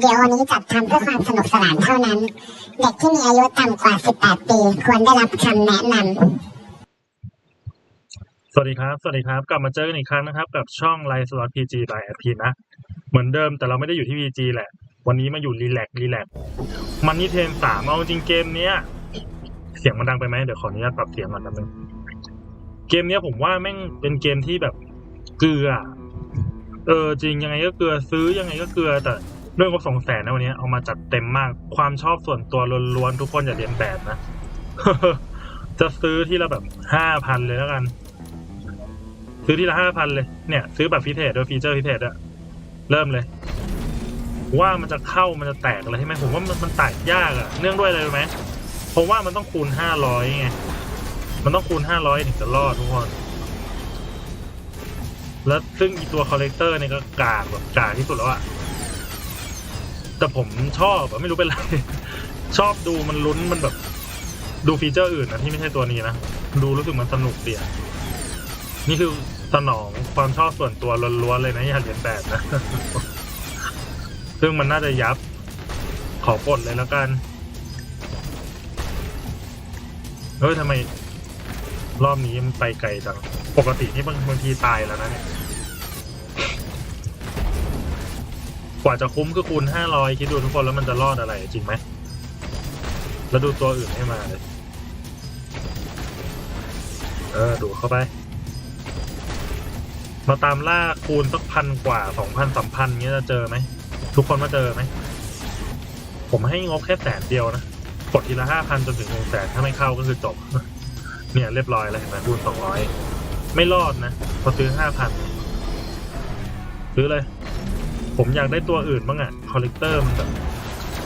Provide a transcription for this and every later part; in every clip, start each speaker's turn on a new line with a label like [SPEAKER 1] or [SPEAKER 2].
[SPEAKER 1] เตือนวิดีโอนี้จัดทำเพื่อความสนุกสนานเท่านั้น เด็กที่มีอายุต่ำกว่า 18 ปี ควรได้รับคำแนะนำ
[SPEAKER 2] สวัสดีครับ สวัสดีครับ กลับมาเจอกันอีกครั้งนะครับ กับช่องไลฟ์สล็อตพีจีบายแอพีนะ เหมือนเดิมแต่เราไม่ได้อยู่ที่พีจีแหละ วันนี้มาอยู่รีแลกรีแลกมันนี่เทนสามเอาจริงเกมเนี้ย เสียงมันดังไปไหมเดี๋ยวขออนุญาตปรับเสียงก่อนแป๊บนึงเกมเนี้ยผมว่าแม่งเป็นเกมที่แบบเกลือเออจริงยังไงก็เกลือซื้อยังไงก็เกลือแต่ ด้วยงบสองแสนนะวันนี้เอามาจัดเต็มมากความชอบส่วนตัวล้วนๆทุกคนอย่าเรียนแบบนะ จะซื้อที่ละแบบห้าพันเลยแล้วกัน ซื้อที่ละห้าพันเลยเนี่ย ซื้อแบบพิเศษด้วยฟีเจอร์พิเศษด้วยเริ่มเลย ว่ามันจะเข้ามันจะแตกอะไรใช่ไหมผมว่ามันมันแตกยากอะเนื่องด้วยอะไรรู้ไหมเพราะว่ามันต้องคูณห้าร้อยไงมันต้องคูณห้าร้อยถึงจะรอดทุกคนแล้วซึ่งอีตัวคอลเลกเตอร์เนี่ยก็กากแบบกากที่สุดแล้วอะ แต่ผมชอบอะไม่รู้เป็นไร ชอบดูมันลุ้นมันแบบ ดูฟีเจอร์อื่นนะที่ไม่ใช่ตัวนี้นะ ดูรู้สึกมันสนุกเดียนี่คือสนองความชอบส่วนตัวล้วนๆเลยนะอย่าเรียนแบบนะ ซึ่งมันน่าจะยับขอกดเลยแล้วกัน เฮ้ยทำไม รอบนี้มันไปไกลจัง ปกตินี่บางบางทีตายแล้วนะเนี่ย กว่าจะคุ้มคือคูณห้าร้อยคิดดูทุกคนแล้วมันจะรอดอะไรจริงไหมแล้วดูตัวอื่นให้มาเลย เออ ดูเข้าไป มาตามล่าคูณสักพันกว่าสองพันสามพันเงี้ยจะเจอไหม ทุกคนมาเจอไหม ผมให้งบแค่แสนเดียวนะ กดทีละห้าพันจนถึงหนึ่งแสนถ้าไม่เข้าก็คือจบ เนี่ยเรียบร้อยแล้วเห็นไหมคูณสองร้อยไม่รอดนะ พอซื้อห้าพันซื้อเลย ผมอยากได้ตัวอื่นบ้างอะคอลเลกเตอร์มันแบบ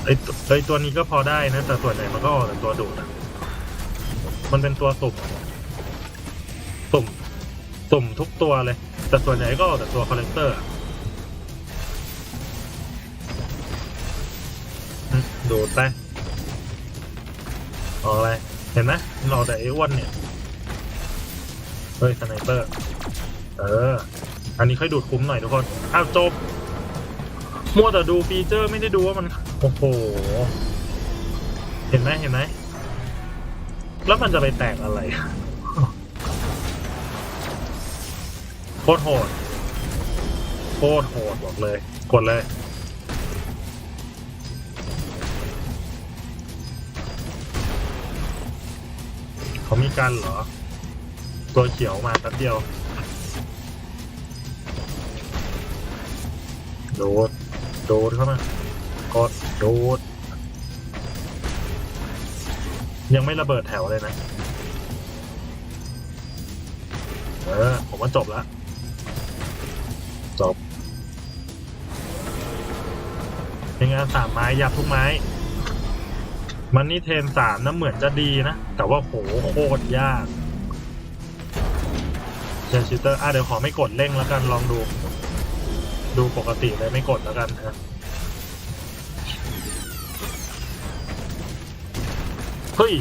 [SPEAKER 2] ไอตัวไอตัวนี้ก็พอได้นะ แต่ส่วนใหญ่มันก็ออกแต่ตัวดูดอะมันเป็นตัวสุ่มสุ่มสุ่มทุกตัวเลย แต่ส่วนใหญ่ก็ออกแต่ตัวคอลเลกเตอร์ดูดไปออกอะไร เห็นไหมมันออกแต่ไอ้อ้วนเนี่ย เฮ้ยสไนเปอร์ เออ อันนี้ค่อยดูดคุ้มหน่อยทุกคน อ้าวจบ มัวแต่ดูฟีเจอร์ไม่ได้ดูว่ามัน โอ้โห เห็นไหมเห็นไหม แล้วมันจะไปแตกอะไร โคตรโหด โคตรโหดบอกเลย กดเลย เขามีกันเหรอ ตัวเขียวมาแป๊บเดียวโดด โดดเข้ามากดโดด ยังไม่ระเบิดแถวเลยนะ เออ ผมว่าจบแล้วจบเป็นงานสามไม้ยับทุกไม้ มันนี่เทนสามนะเหมือนจะดีนะ แต่ว่าโหโคตรยากเชนชิเตอร์อะเดี๋ยวขอไม่กดเร่งแล้วกันลองดู ดูปกติเลยไม่กดแล้วกันนะเฮ้ย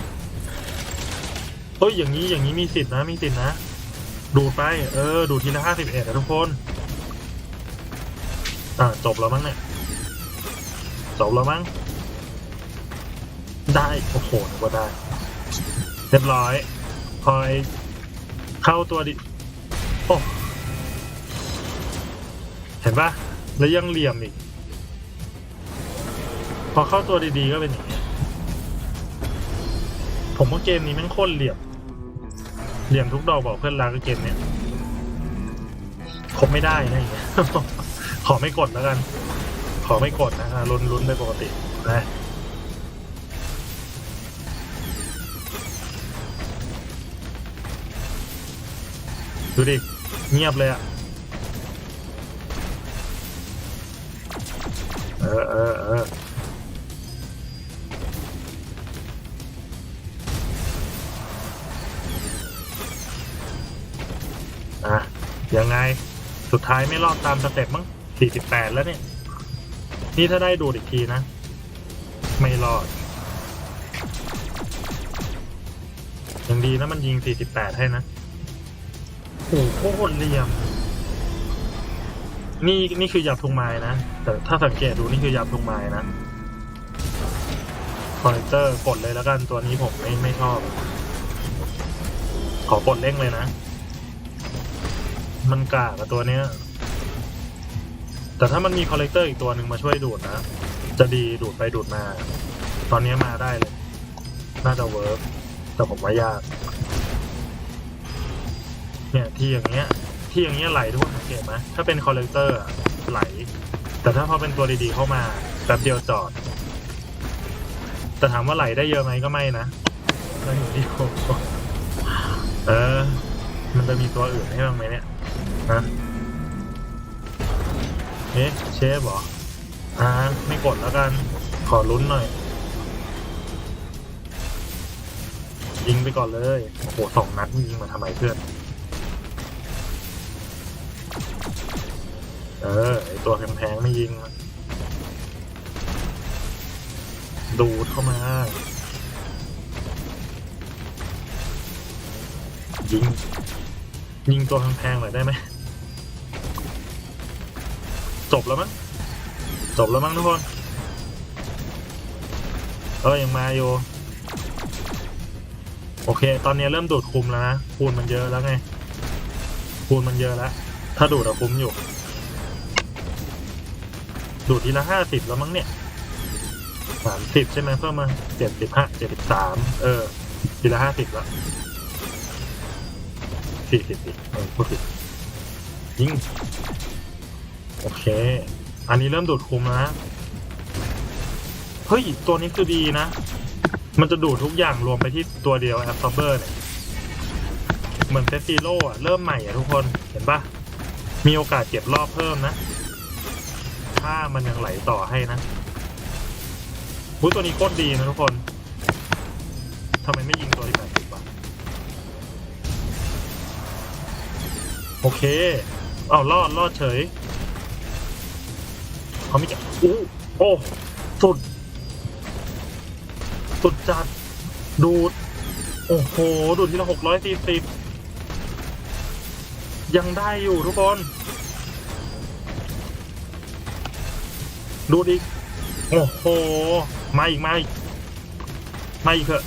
[SPEAKER 2] เฮ้ย อย่างนี้อย่างนี้มีสิทธินะ มีสิทธินะ ดูดไป เออ ดูดทีละห้าสิบเอ็ดนะทุกคน อ่าจบแล้วมั้งเนี่ย จบแล้วมั้ง ได้ โอ้โหนึกว่าได้ เรียบร้อยพอไอ้เข้าตัวดิ โอ้ เห็นปะแล้วยังเหลี่ยมอีก พอเข้าตัวดีๆก็เป็นอย่างนี้ ผมว่าเกมนี้แม่งโคตรเหลี่ยม เหลี่ยมทุกดอกบอกเพื่อนรักเกมเนี้ยครบไม่ได้นะอย่างเงี้ยขอไม่กดแล้วกัน ขอไม่กดนะอะลุ้นลุ้นได้ปกตินะดูดิ เงียบเลยอะ เออเออเอออะยังไงสุดท้ายไม่รอดตามสเต็ปมั้ง48แล้วเนี่ย นี่ถ้าได้ดูอีกทีนะ ไม่รอดยังดีนะมันยิง48ให้นะโอ้โหโคตรเหลี่ยม นี่นี่คือยับทุงไม้นะ แต่ถ้าสังเกตดูนี่คือยับทุงไม้นะคอเลกเตอร์กดเลยแล้วกันตัวนี้ผมไม่ไม่ชอบ ขอกดเร่งเลยนะ มันกากกับตัวเนี้ย แต่ถ้ามันมีคอลเลกเตอร์อีกตัวหนึ่งมาช่วยดูดนะ จะดีดูดไปดูดมา ตอนนี้มาได้เลย น่าจะเวิร์กแต่ผมว่ายาก เนี่ยที่อย่างเงี้ย ที่อย่างเงี้ยไหลทุกคนสังเกตไหมถ้าเป็นคอลเลกเตอร์ไหล แต่ถ้าพอเป็นตัวดีๆเข้ามาแป๊บเดียวจอด แต่ถามว่าไหลได้เยอะไหมก็ไม่นะมันอยู่ที่โคเออ มันจะมีตัวอื่นให้บ้างไหมเนี่ยนะเอ๊ะเชฟเหรออ่าไม่กดแล้วกัน ขอลุ้นหน่อย ยิงไปก่อนเลย โอ้โหสองนัดมึงยิงมาทำไมเพื่อน เออไอตัวแพงๆไม่ยิงดูดเข้ามายิงยิงตัวแพงๆหน่อยได้ไหมจบแล้วมั้งจบแล้วมั้งทุกคนเออยังมาอยู่โอเค ตอนนี้เริ่มดูดคุมแล้วนะคูณมันเยอะแล้วไงคูณมันเยอะแล้ว ถ้าดูดอะคุ้มอยู่ ดูดทีละห้าสิบแล้วมั้งเนี่ยสามสิบใช่ไหมเพิ่มมาเจ็ดสิบห้าเจ็ดสิบสามเออ ทีละห้าสิบล้วสี่สิบดิเออพูดผิดยิงโอเค อันนี้เริ่มดูดคุมแล้วนะเฮ้ย ตัวนี้คือดีนะ มันจะดูดทุกอย่างรวมไปที่ตัวเดียวแอ b ซอ r เบอร์เนี่ย เหมือนเซฟิโลอะเริ่มใหม่อะทุกคน เห็นปะมีโอกาสเก็บรอบเพิ่มนะ ถ้ามันยังไหลต่อให้นะอุ้ยตัวนี้โคตรดีนะทุกคนทำไมไม่ยิงตัวที่แปดสิบวะโอเค เอารอดรอดเฉยเขาไม่จะอู้โอ้สุด สุดจัด ดูด โอ้โห ดูดทีละหกร้อยสี่สิบยังได้อยู่ทุกคน ดูดอีก โอ้โห มาอีก มาอีก มาอีกเถอะ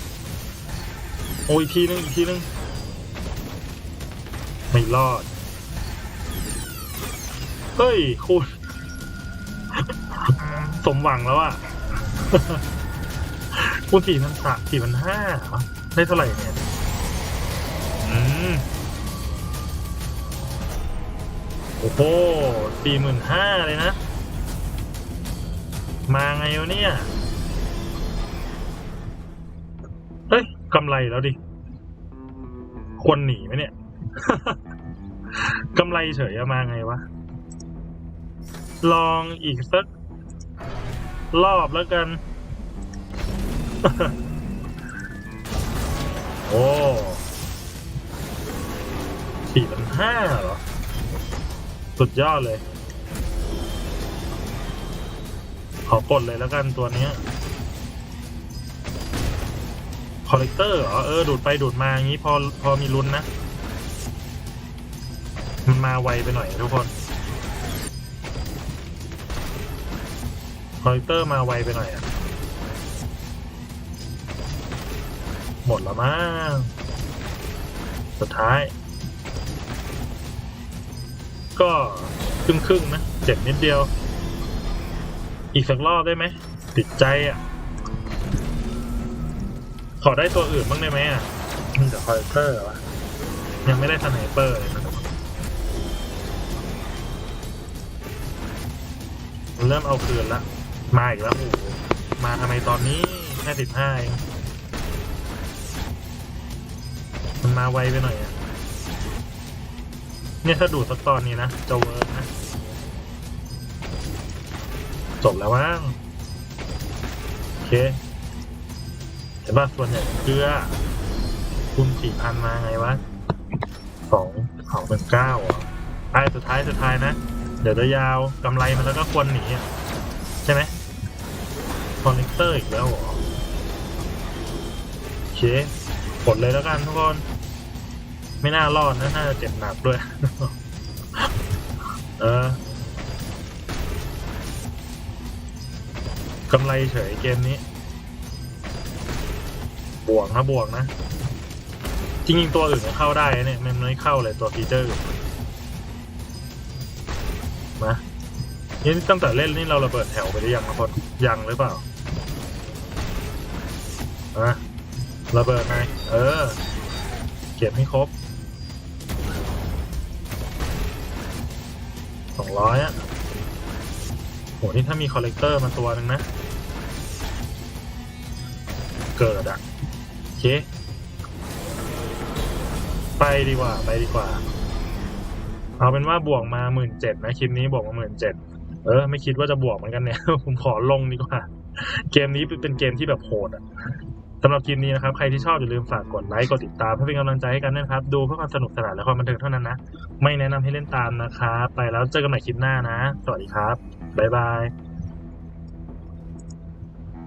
[SPEAKER 2] โอ้ยอีกทีนึง อีกทีนึง ไม่รอด เฮ้ย คุณ สมหวังแล้วอะคูณสี่พันสามสี่พันห้าได้เท่าไหร่เนี่ย อืม โอ้โหสี่หมื่นห้าเลยนะ มาไงวะเนี่ย เฮ้ยกำไรแล้วดิควรหนีไหมเนี่ย กำไรเฉยอะมาไงวะ ลองอีกสัก รอบแล้วกัน โอ้สี่พันห้าเหรอ สุดยอดเลย ขอกดเลยแล้วกันตัวเนี้ยคอลเลกเตอร์เหรอเออดูดไปดูดมาอย่างนี้พอพอมีลุ้นนะ มันมาไวไปหน่อยทุกคนคอลเลกเตอร์มาไวไปหน่อยอะหมดแล้วมั้งสุดท้าย ก็ครึ่งครึ่งๆนะเจ็บนิดเดียว อีกสักรอบได้ไหมติดใจอะ ขอได้ตัวอื่นบ้างได้ไหมอะมีแต่คอลเลกเตอร์วะยังไม่ได้สไนเปอร์เลยนะมันเริ่มเอาคืนละ มาอีกแล้วโอ้โหมาทำไมตอนนี้แค่สิบห้าเองมันมาไวไปหน่อยอะเนี่ยถ้าดูดสักตอนนี้นะ จะเวิร์กนะ จบแล้วมั้งโอเคเห็นป่ะส่วนใหญ่เกลือคูณสี่พันมาไงวะสองสองเป็นเก้าอะไอ้สุดท้ายสุดท้ายนะ เดี๋ยวจะยาวกำไรมันแล้วก็ควรหนีอะใช่ไหมคอนเนคเตอร์อีกแล้วเหรอโอเคกดเลยแล้วกันทุกคน ไม่น่ารอดนะ น่าจะเจ็บหนักด้วย เออ กำไรเฉยเกมนี้ บวกนะบวกนะ จริงๆตัวอื่นเข้าได้เนี่ยมันไม่เข้าเลยตัวฟีเจอร์นะนี่ตั้งแต่เล่นนี่เราระเบิดแถวไปหรือยังนะพอยังหรือเปล่าอะระเบิดไงเออ เก็บให้ครบสองร้อยอะโหนี่ถ้ามีคอลเลกเตอร์มาตัวหนึ่งนะ เกิดอะโอเคไปดีกว่า ไปดีกว่า เอาเป็นว่าบวกมาหมื่นเจ็ดนะคลิปนี้บวกมาหมื่นเจ็ดเออ ไม่คิดว่าจะบวกเหมือนกันเนี่ย ผมขอลงดีกว่า เกมนี้เป็นเกมที่แบบโหดอะสำหรับคลิปนี้นะครับ ใครที่ชอบอย่าลืมฝากกดไลค์กดติดตามเพื่อเป็นกำลังใจให้กันด้วยนะครับ ดูเพื่อความสนุกสนานและความบันเทิงเท่านั้นนะ ไม่แนะนำให้เล่นตามนะครับไปแล้วเจอกันใหม่คลิปหน้านะ สวัสดีครับบ๊ายบาย